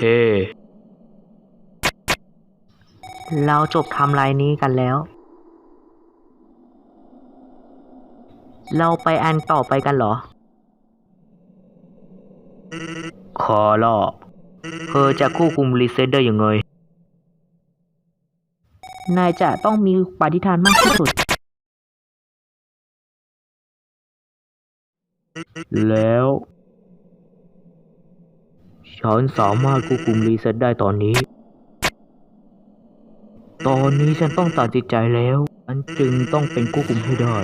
เฮ้เราจบทำลายนี้กันแล้ว เราไปอันต่อไปกันเหรอ ขอล่อเธอจะควบคุมรีเซ็ตได้ยังไง นายจะต้องมีปฏิทานมากที่สุด แล้ว ฉันสามารถควบคุมรีเซ็ตได้ตอนนี้ ตอนนี้ฉันต้องตัดสินใจแล้วฉันจึงต้องเป็นควบคุมให้ได้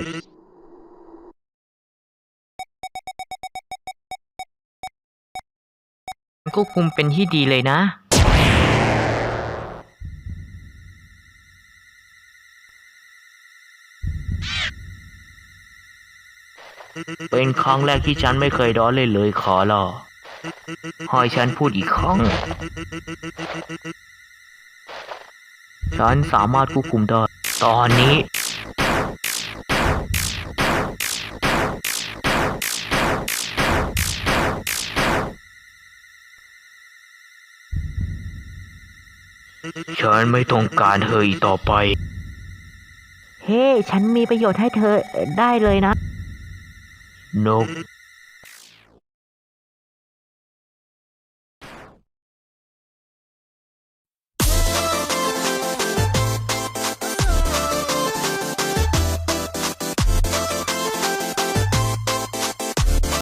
ควบคุมเป็นที่ดีเลยนะ เป็นครั้งแรกที่ฉันไม่เคยร้อนเลยเลยขอรอ ให้ฉันพูดอีกครั้ง ฉันสามารถควบคุมได้ ตอนนี้ ฉันไม่ต้องการเธออีกต่อไป เฮ้ ฉันมีประโยชน์ให้เธอได้เลยนะ นก